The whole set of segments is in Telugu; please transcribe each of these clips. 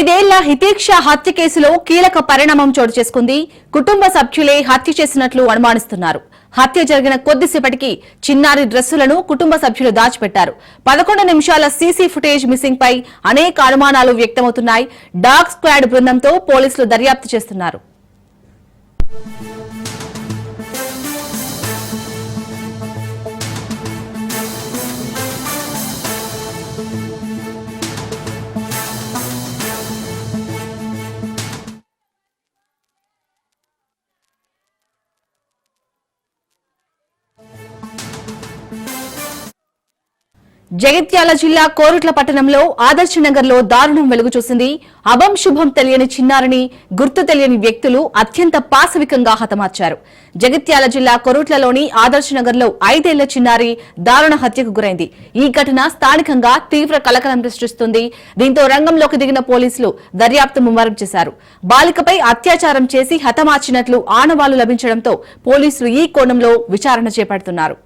ఐదేళ్ళ హితీక్ష హత్య కేసులో కీలక పరిణామం చోటు చేసుకుంది. కుటుంబ సభ్యులే హత్య చేసినట్లు అనుమానిస్తున్నారు. హత్య జరిగిన కొద్దిసేపటికి చిన్నారి డ్రెస్సులను కుటుంబ సభ్యులు దాచిపెట్టారు. పదకొండు నిమిషాల సీసీ ఫుటేజ్ మిస్సింగ్ పై అనేక అనుమానాలు వ్యక్తమవుతున్నాయి. డాగ్ స్క్వాడ్ బృందంతో పోలీసులు దర్యాప్తు చేస్తున్నారు. జగిత్యాల జిల్లా కోరుట్ల పట్టణంలో ఆదర్శనగర్లో దారుణం వెలుగు చూసింది. అభం శుభం తెలియని చిన్నారిని గుర్తు తెలియని వ్యక్తులు అత్యంత పాశవికంగా హతమార్చారు. జగిత్యాల జిల్లా కొరుట్లలోని ఆదర్శనగర్లో ఐదేళ్ళ చిన్నారి దారుణ హత్యకు గురైంది. ఈ ఘటన స్థానికంగా తీవ్ర కలకలం సృష్టిస్తుంది. దీంతో రంగంలోకి దిగిన పోలీసులు దర్యాప్తు ముమ్మరం చేశారు. బాలికపై అత్యాచారం చేసి హతమార్చినట్లు ఆనవాళ్ళు లభించడంతో పోలీసులు ఈ కోణంలో విచారణ చేపడుతున్నారు.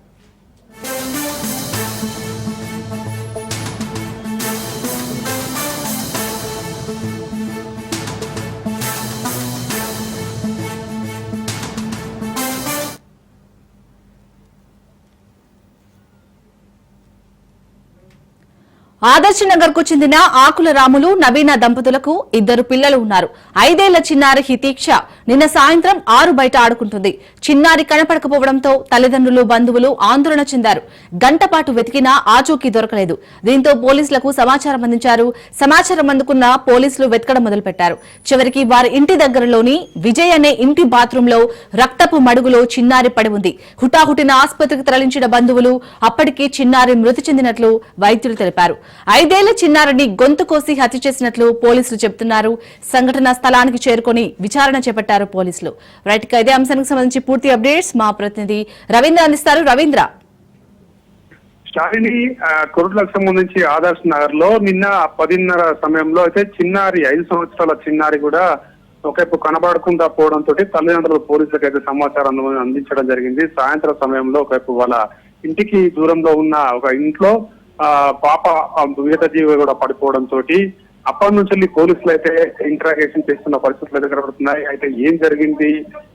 ఆదర్శ నగర్కు చెందిన ఆకుల రాములు నవీన దంపతులకు ఇద్దరు పిల్లలు ఉన్నారు. ఐదేళ్ళ చిన్నారి హితీక్ష నిన్న సాయంత్రం ఆరు బయట ఆడుకుంటుంది. చిన్నారి కనపడకపోవడంతో తల్లిదండ్రులు బంధువులు ఆందోళన చెందారు. గంట పాటు వెతికినా ఆచూకీ దొరకలేదు. దీంతో పోలీసులకు సమాచారం అందించారు. సమాచారం అందుకున్న పోలీసులు వెతకడం మొదలుపెట్టారు. చివరికి వారి ఇంటి దగ్గరలోని విజయ్ అనే ఇంటి బాత్రూంలో రక్తపు మడుగులో చిన్నారి పడి ఉంది. హుటాహుటిన ఆసుపత్రికి తరలించిన బంధువులు అప్పటికి చిన్నారి మృతి చెందినట్లు వైద్యులు తెలిపారు. ఐదేళ్ళ చిన్నారిని గొంతు కోసి హత్య చేసినట్లు పోలీసులు చెబుతున్నారు. సంఘటనా స్థలానికి చేరుకొని విచారణ చేపట్టారు పోలీసులు. రైట్ ఇదే అంశానికి సంబంధించి పూర్తి అప్డేట్స్ మా ప్రతినిధి రవీంద్ర అందిస్తారు. రవీంద్ర. శాలిని కొరుట్లకు సంబంధించి ఆదర్శ్ నగర్లో నిన్న పదిన్నర సమయంలో అయితే చిన్నారి ఐదు సంవత్సరాల చిన్నారి కూడా ఒకవైపు కనబడకుండా పోవడంతో తల్లిదండ్రులు పోలీసులకు అయితే సమాచారం అందించడం జరిగింది. సాయంత్రం సమయంలో ఒకవైపు వాళ్ళ ఇంటికి దూరంలో ఉన్న ఒక ఇంట్లో పాప ఆ, జీవి కూడా పడిపోవడం తోటి అప్పటి నుంచి వెళ్ళి పోలీసులు అయితే ఇంటరాగేషన్ చేస్తున్న పరిస్థితులు అయితే కనబడుతున్నాయి అయితే ఏం జరిగింది?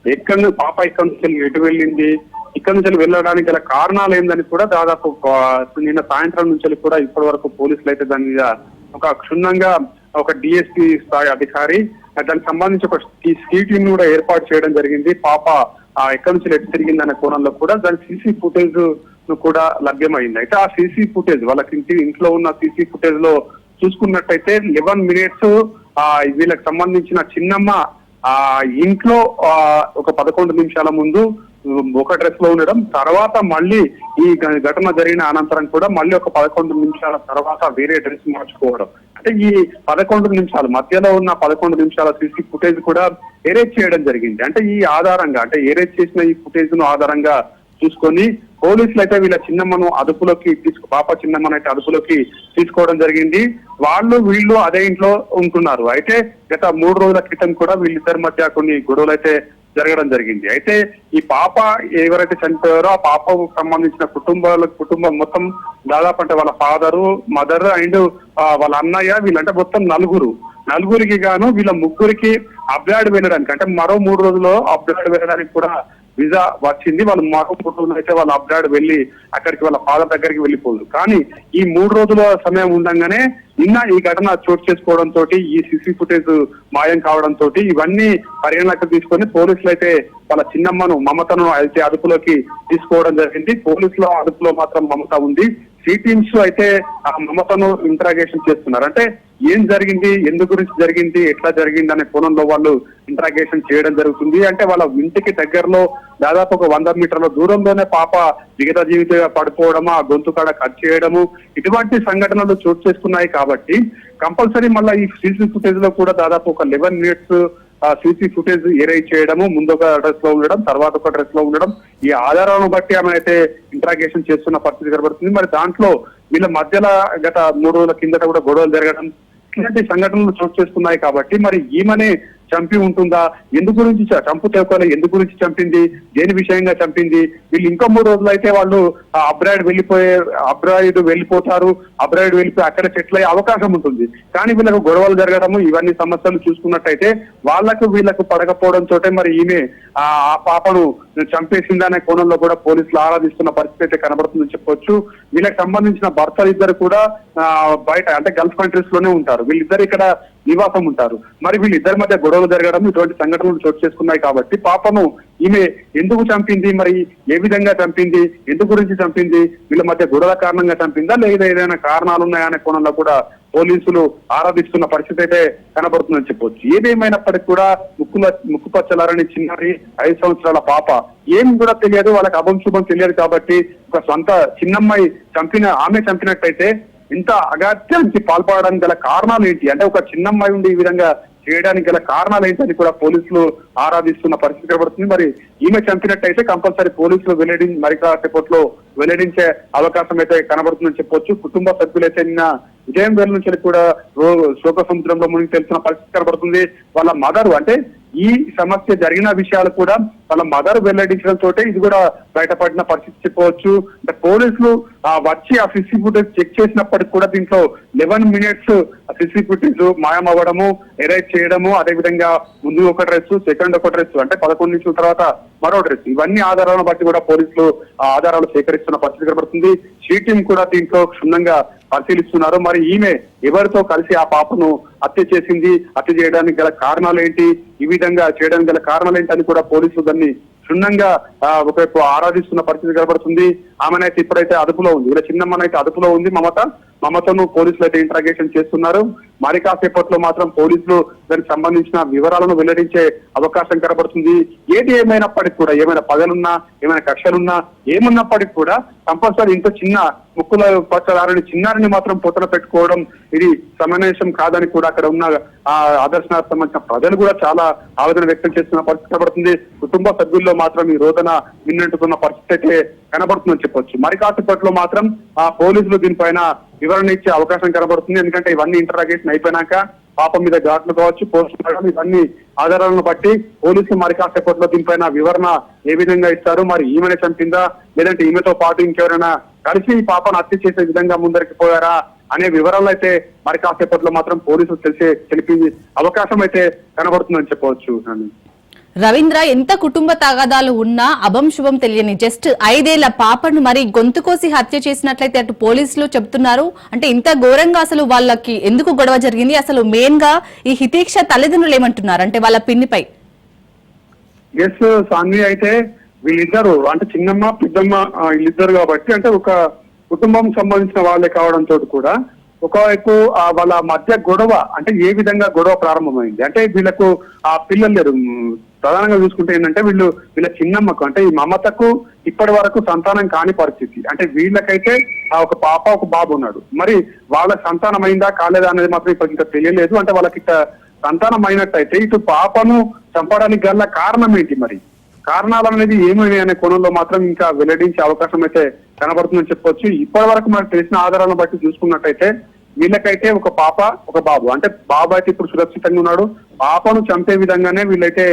ఎక్కడి నుంచి పాప ఇక్కడి నుంచి వెళ్ళి ఎటు వెళ్ళింది? ఇక్కడ నుంచి వెళ్ళడానికి గల కారణాలు ఏందని కూడా దాదాపు నిన్న సాయంత్రం నుంచి కూడా ఇప్పటి వరకు పోలీసులు అయితే దాని మీద ఒక క్షుణ్ణంగా ఒక డిఎస్పీ స్థాయి అధికారి దానికి సంబంధించి ఒక స్కీటింగ్ కూడా ఏర్పాటు చేయడం జరిగింది. పాప ఆ, ఎక్కడి నుంచి ఎటు తిరిగిందనే కోణంలో కూడా దాని సీసీ ఫుటేజ్ కూడా లభ్యమైంది. అయితే ఆ సీసీ ఫుటేజ్ వాళ్ళకి ఇంటి ఇంట్లో ఉన్న సీసీ ఫుటేజ్లో చూసుకున్నట్టయితే లెవెన్ మినిట్స్ ఆ వీళ్ళకి సంబంధించిన చిన్నమ్మ ఆ ఇంట్లో ఆ ఒక పదకొండు నిమిషాల ముందు ఒక డ్రెస్లో ఉండడం తర్వాత మళ్ళీ ఈ ఘటన జరిగిన అనంతరం కూడా మళ్ళీ ఒక పదకొండు నిమిషాల తర్వాత వేరే డ్రెస్ మార్చుకోవడం. అంటే ఈ పదకొండు నిమిషాలు మధ్యలో ఉన్న పదకొండు నిమిషాల సీసీ ఫుటేజ్ కూడా ఎరేజ్ చేయడం జరిగింది. అంటే ఈ ఆధారంగా అంటే ఎరేజ్ చేసిన ఈ ఫుటేజ్ను ఆధారంగా చూసుకొని పోలీసులు అయితే వీళ్ళ చిన్నమ్మను అదుపులోకి తీసుకు పాప చిన్నమ్మను అయితే అదుపులోకి తీసుకోవడం జరిగింది. వాళ్ళు వీళ్ళు అదే ఇంట్లో ఉంటున్నారు. అయితే గత మూడు రోజుల క్రితం కూడా వీళ్ళిద్దరి మధ్య కొన్ని గొడవలు అయితే జరగడం జరిగింది. అయితే ఈ పాప ఎవరైతే చనిపోయారో ఆ పాపకు సంబంధించిన కుటుంబాల కుటుంబం మొత్తం దాదాపు అంటే వాళ్ళ ఫాదరు మదర్ అండ్ వాళ్ళ అన్నయ్య వీళ్ళంటే మొత్తం నలుగురు. నలుగురికి గాను వీళ్ళ ముగ్గురికి అబ్రాడ్ వెళ్ళడానికి అంటే మరో మూడు రోజుల్లో అబ్రాడ్ వెళ్ళడానికి కూడా వీసా వచ్చింది వాళ్ళు మాకు ఫోటోలు అయితే వాళ్ళు అబ్రాడ్ వెళ్ళి అక్కడికి వాళ్ళ ఫాదర్ దగ్గరికి వెళ్ళిపోదు. కానీ ఈ మూడు రోజుల సమయం ఉండగానే నిన్న ఈ ఘటన చోటు చేసుకోవడం తోటి ఈ సిసి ఫుటేజ్ మాయం కావడం తోటి ఇవన్నీ పరిగణలోకి తీసుకొని పోలీసులు అయితే వాళ్ళ చిన్నమ్మను మమతను అయితే అదుపులోకి తీసుకోవడం జరిగింది. పోలీసుల అదుపులో మాత్రం మమత ఉంది. సిటీమ్స్ అయితే ఆ మమతను ఇంటరాగేషన్ చేస్తున్నారు. అంటే ఏం జరిగింది? ఎందు గురించి జరిగింది? ఎట్లా జరిగింది? అనే కోణంలో వాళ్ళు ఇంటరాగేషన్ చేయడం జరుగుతుంది. అంటే వాళ్ళ ఇంటికి దగ్గరలో దాదాపు ఒక వంద మీటర్ల దూరంలోనే పాప మిగతా జీవితంగా పడిపోవడము ఆ గొంతు కాడ కట్ చేయడము ఇటువంటి సంఘటనలు చోటు చేసుకున్నాయి కాబట్టి కంపల్సరీ మళ్ళీ ఈ సీసీ ఫుటేజ్లో కూడా దాదాపు ఒక eleven minutes CC footage erase చేయడము ముందు ఒక డ్రెస్లో ఉండడం తర్వాత ఒక డ్రెస్లో ఉండడం ఈ ఆధారాలను బట్టి ఆమె అయితే ఇంట్రాగేషన్ చేస్తున్న పరిస్థితి కనబడుతుంది. మరి దాంట్లో వీళ్ళ మధ్యలో గత మూడు రోజుల కిందట కూడా గొడవలు జరగడం ఇలాంటి సంఘటనలు చోటు చేసుకున్నాయి కాబట్టి మరి ఈమెనే చంపి ఉంటుందా? ఎందు గురించి చంపు తేకోలే ఎందు గురించి చంపింది? దేని విషయంగా చంపింది? వీళ్ళు ఇంకో మూడు రోజులు అయితే వాళ్ళు అబ్రాయిడ్ వెళ్ళిపోయే అబ్రాయిడ్ వెళ్ళిపోతారు అబ్రాయిడ్ వెళ్ళిపోయి అక్కడ సెటిల్ అయ్యే అవకాశం ఉంటుంది. కానీ వీళ్ళకు గొడవలు జరగడము ఇవన్నీ సమస్యలు చూసుకున్నట్టయితే వాళ్ళకు వీళ్ళకు పడకపోవడం తోటే మరి ఈమె ఆ పాపను చంపేసిందనే కోణంలో కూడా పోలీసులు ఆరాధిస్తున్న పరిస్థితి అయితే కనబడుతుందని చెప్పొచ్చు. వీళ్ళకి సంబంధించిన భర్తలు ఇద్దరు కూడా బయట అంటే గల్ఫ్ కంట్రీస్లోనే ఉంటారు. వీళ్ళిద్దరు ఇక్కడ నివాసం ఉంటారు. మరి వీళ్ళిద్దరి మధ్య గొడవలు జరగడం ఇటువంటి సంఘటనలు చోటు చేసుకున్నాయి కాబట్టి పాపను ఈమె ఎందుకు చంపింది? మరి ఏ విధంగా చంపింది? ఎందుకు గురించి చంపింది? వీళ్ళ మధ్య గొడవ కారణంగా చంపిందా? లేదా ఏదైనా కారణాలు ఉన్నాయా అనే కోణంలో కూడా పోలీసులు ఆరాధిస్తున్న పరిస్థితి అయితే కనబడుతుందని చెప్పొచ్చు. ఏదేమైనప్పటికీ కూడా ముక్కుల ముక్కు పచ్చలారని చిన్నారి ఐదు సంవత్సరాల పాప. ఏం కూడా తెలియదు వాళ్ళకి అభం శుభం తెలియదు కాబట్టి ఒక సొంత చిన్నమ్మాయి చంపిన ఆమె చంపినట్టయితే ఇంత అగాత్యానికి పాల్పడడానికి గల కారణాలు ఏంటి? అంటే ఒక చిన్నమ్మాయి ఉండి ఈ విధంగా చేయడానికి గల కారణాలు ఏంటని కూడా పోలీసులు ఆరాధిస్తున్న పరిస్థితి కనబడుతుంది. మరి ఈమె చంపినట్టయితే కంపల్సరీ పోలీసులు వెల్లడి రిపోర్ట్లో వెల్లడించే అవకాశం అయితే కనబడుతుందని చెప్పొచ్చు. కుటుంబ సభ్యులైతే నిన్న విజయం వేల నుంచి కూడా శోక సముద్రంలో మునిగి తెలిసిన పరిస్థితి కనబడుతుంది. వాళ్ళ మదర్ అంటే ఈ సమస్య జరిగిన విషయాలు కూడా వాళ్ళ మదర్ వెల్లడించడం తోటే ఇది కూడా బయటపడిన పరిస్థితి చెప్పవచ్చు. అంటే పోలీసులు ఆ వచ్చి ఆ సిసి ఫుటేజ్ చెక్ చేసినప్పటికి కూడా దీంట్లో లెవెన్ మినిట్స్ సిసి ఫుటేజ్ మాయమవ్వడము ఎరైజ్ చేయడము అదే విధంగా ముందు ఒక డ్రెస్ సెకండ్ ఒక డ్రెస్ అంటే పదకొండు నిమిషాల తర్వాత మరో డ్రెస్. ఇవన్నీ ఆధారాలను బట్టి కూడా పోలీసులు ఆ ఆధారాలు సేకరిస్తున్న పరిస్థితి కనబడుతుంది. టీం కూడా దీంట్లో క్షుణ్ణంగా పరిశీలిస్తున్నారు. మరి ఈమె ఎవరితో కలిసి ఆ పాపను హత్య చేసింది హత్య చేయడానికి గల కారణాలు ఏంటి ఈ విధంగా చేయడానికి గల కారణాలు ఏంటి అని కూడా పోలీసులు దాన్ని క్షుణ్ణంగా ఆ, ఒకవైపు ఆరాధిస్తున్న పరిస్థితి కనబడుతుంది. ఆమెనైతే ఇప్పుడైతే అదుపులో ఉంది. ఇలా చిన్నమ్మనైతే అదుపులో ఉంది మమత. మమతను పోలీసులు అయితే ఇంట్రాగేషన్ చేస్తున్నారు. మరి కాసేపట్లో మాత్రం పోలీసులు దానికి సంబంధించిన వివరాలను వెల్లడించే అవకాశం కనబడుతుంది. ఏది ఏమైనప్పటికీ కూడా ఏమైనా పదలున్నా ఏమైనా కక్షలున్నా ఏమున్నప్పటికీ కూడా కంపల్సరీ ఇంత చిన్న ముక్కుల పచ్చదారిని చిన్నారిని మాత్రం పొట్టన పెట్టుకోవడం ఇది సమావేశం కాదని కూడా అక్కడ ఉన్న ఆ ఆదర్శనాథ్ సంబంధించిన ప్రజలు కూడా చాలా ఆవేదన వ్యక్తం చేస్తున్న పరిస్థితి కనబడుతుంది. కుటుంబ సభ్యుల్లో మాత్రం ఈ రోజున విన్నట్టుకున్న పరిస్థితి అయితే కనబడుతుందని చెప్పొచ్చు. మరి కాసేపట్లో మాత్రం ఆ పోలీసులు దీనిపైన వివరణ ఇచ్చే అవకాశం కనబడుతుంది. ఎందుకంటే ఇవన్నీ ఇంటరాగేషన్ అయిపోయినాక పాపం మీద ఘాట్లు కావచ్చు పోస్ట్ మార్టం ఇవన్నీ ఆధారాలను బట్టి పోలీసులు మరి కోర్టులో దీనిపైన వివరణ ఏ విధంగా ఇస్తారు మరి ఈమెనే చంపిందా లేదంటే ఈమెతో పాటు ఇంకెవరైనా కలిసి ఈ పాపను హత్య చేసే విధంగా ముందరికి పోయారా అనే వివరాలు అయితే మరి కాసేపట్లో మాత్రం పోలీసులు తెలిసే తెలిపి అవకాశం అయితే కనబడుతుందని చెప్పవచ్చు రవీంద్ర ఎంత కుటుంబ తగాదాలు ఉన్నా అభం శుభం తెలియని. జస్ట్ ఐదేళ్ళ పాపను మరి గొంతు కోసి హత్య చేసినట్లయితే అటు పోలీసులు చెప్తున్నారు అంటే ఇంత ఘోరంగా అసలు వాళ్ళకి ఎందుకు గొడవ జరిగింది? అసలు మెయిన్గా ఈ హితీక్ష తల్లిదండ్రులు ఏమంటున్నారు? అంటే వాళ్ళ పిన్నిపై. ఎస్ సాన్వి అయితే వీళ్ళిద్దరు అంటే చిన్నమ్మ పెద్దమ్మ వీళ్ళిద్దరు కాబట్టి అంటే ఒక కుటుంబం సంబంధించిన వాళ్ళే కావడంతో కూడా ఒకవైపు వాళ్ళ మధ్య గొడవ అంటే ఏ విధంగా గొడవ ప్రారంభమైంది? అంటే వీళ్ళకు ఆ పిల్లలు లేరు. ప్రధానంగా చూసుకుంటే ఏంటంటే వీళ్ళు వీళ్ళ చిన్నమ్మకు అంటే ఈ మమతకు ఇప్పటి వరకు సంతానం కాని పరిస్థితి. అంటే వీళ్ళకైతే ఆ ఒక పాప ఒక బాబు ఉన్నాడు. మరి వాళ్ళ సంతానం అయిందా కాలేదా అనేది మాత్రం ఇప్పుడు ఇంకా తెలియలేదు. అంటే వాళ్ళకి సంతానం అయినట్టయితే ఇటు పాపను చంపడానికి గల కారణం ఏంటి మరి? కారణాలు అనేది ఏమైనా అనే కోణంలో మాత్రం ఇంకా వెల్లడించే అవకాశం అయితే కనబడుతుందని చెప్పొచ్చు. ఇప్పటి వరకు మనకు తెలిసిన ఆధారాలను బట్టి చూసుకున్నట్టయితే వీళ్ళకైతే ఒక పాప ఒక బాబు. అంటే బాబు అయితే ఇప్పుడు సురక్షితంగా ఉన్నాడు. పాపను చంపే విధంగానే వీళ్ళైతే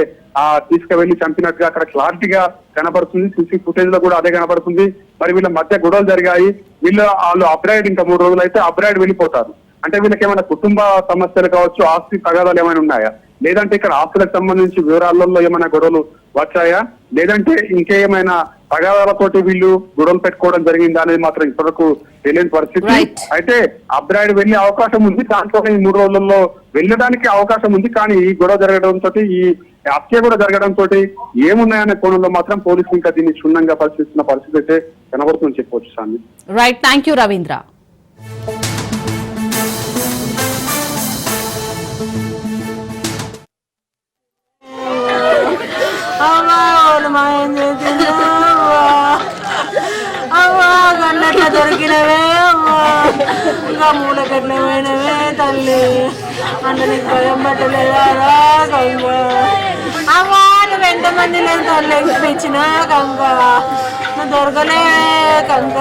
ఆ తీసుకువెళ్ళి చంపినట్టుగా అక్కడ క్లారిటీగా కనబడుతుంది. సీసీ ఫుటేజ్లో కూడా అదే కనబడుతుంది. మరి వీళ్ళ మధ్య గొడవలు జరిగాయి. వీళ్ళు వాళ్ళు అబ్రాయిడ్ ఇంకా మూడు రోజులు అయితే అబ్రాయిడ్ వెళ్ళిపోతారు. అంటే వీళ్ళకి ఏమైనా కుటుంబ సమస్యలు కావచ్చు ఆస్తి తగాదాలు ఏమైనా ఉన్నాయా? లేదంటే ఇక్కడ ఆస్తులకు సంబంధించి వివరాలలో ఏమైనా గొడవలు వచ్చాయా? లేదంటే ఇంకేమైనా తగాదాలతోటి వీళ్ళు గొడవలు పెట్టుకోవడం జరిగిందా అనేది మాత్రం ఇప్పటివరకు తెలియని పరిస్థితి. అయితే అబ్రాయిడ్ వెళ్ళే అవకాశం ఉంది దాంట్లో ఈ మూడు రోజులలో వెళ్ళడానికి అవకాశం ఉంది కానీ ఈ గొడవ జరగడం తోటి ఈ హత్య కూడా జరగడం తోటి ఏమున్నాయనే కోణంలో మాత్రం పోలీసులు ఇంకా దీన్ని క్షుణ్ణంగా పరిశీలిస్తున్న పరిస్థితి అయితే కనబడుతుందని చెప్పవచ్చు సామి రైట్ థ్యాంక్ యూ రవీంద్ర ఇంకా పోయినవే తల్లి అంటే నీకు భయం పట్టలేదా గంగ. అమ్మా నువ్వు ఎంతమంది నేను తల్లి ఎక్కిపించిన గంగ. నువ్వు దొరకలే గంగ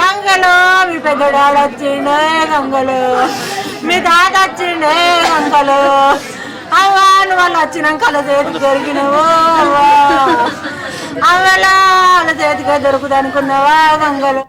గంగలో. మీ పెద్దడాడు వచ్చిండే గంగలు. మీ తాత వచ్చిండే గంగలు. అవ్వా నువ్వు వాళ్ళు వచ్చినాక అలా చేతికి దొరికినవు అవ్వలా వాళ్ళ చేతికి దొరుకుదనుకున్నావా గంగలు.